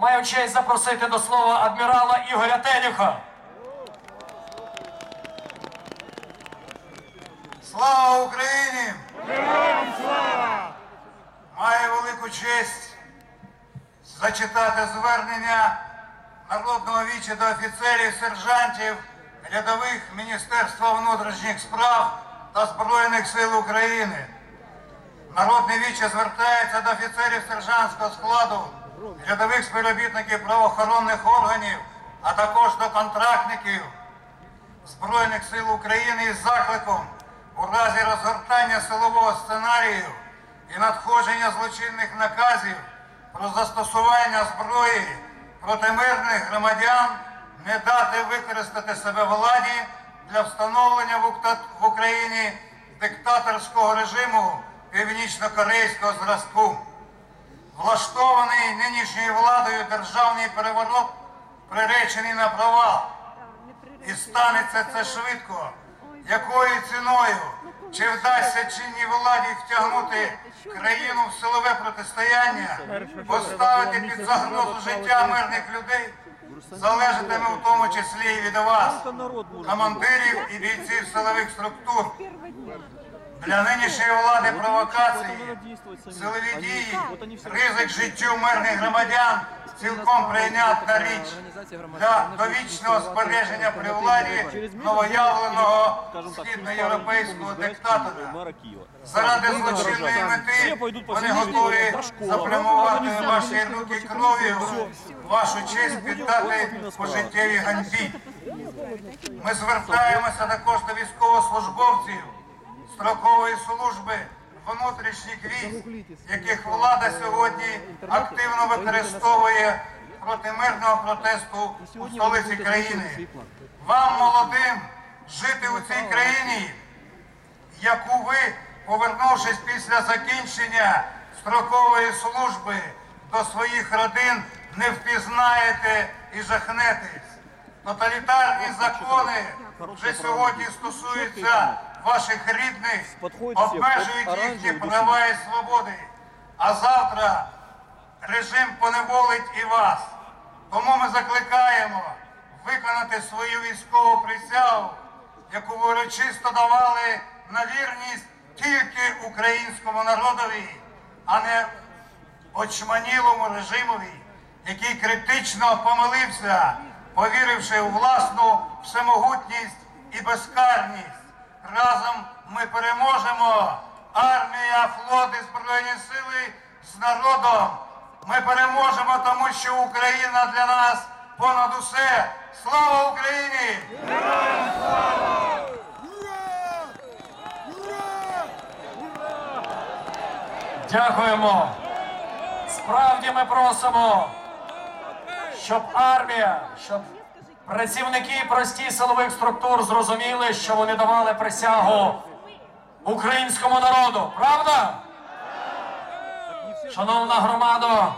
Маю честь запросити до слова адмірала Ігоря Телюха. Слава Україні! Героям слава! Маю велику честь зачитати звернення народного віча до офіцерів, сержантів, рядових Міністерства внутрішніх справ та Збройних сил України. Народне віче звертається до офіцерів сержантського складу, рядових співробітників правоохоронних органів, а також до контрактників Збройних сил України із закликом у разі розгортання силового сценарію і надходження злочинних наказів про застосування зброї проти мирних громадян не дати використати себе владі для встановлення в Україні диктаторського режиму північно-корейського зразку. Влаштований нинішньою владою державний переворот приречений на провал. І станеться це швидко. Якою ціною? Чи вдасться чинній владі втягнути країну в силове протистояння, поставити під загрозу життя мирних людей? Залежатиме в тому числі і від вас, командирів і бійців силових структур. Для нинішньої влади провокації, силові дії, ризик життю мирних громадян цілком прийнятна річ для довічного збереження при владі новоявленого східноєвропейського диктатора. Заради злочинної мети вони готові запрямувати ваші руки кров'ю, вашу честь піддати пожиттєвій ганьбі. Ми звертаємося також до військовослужбовців строкової служби внутрішніх військ, яких влада сьогодні активно використовує проти мирного протесту у столиці країни. Вам, молодим, жити у цій країні, яку ви, повернувшись після закінчення строкової служби до своїх родин, не впізнаєте і жахнетесь. Тоталітарні закони вже сьогодні стосуються ваших рідних, обмежують їхні права і свободи. А завтра режим поневолить і вас. Тому ми закликаємо виконати свою військову присягу, яку ви урочисто давали на вірність тільки українському народові, а не очманілому режимові, який критично помилився, повіривши у власну всемогутність і безкарність. Разом ми переможемо. Армія, флот і збройні сили з народом. Ми переможемо, тому що Україна для нас понад усе. Слава Україні! Дякуємо. Справді ми просимо, щоб армія, щоб працівники прості силових структур зрозуміли, що вони давали присягу українському народу. Правда? Шановна громада,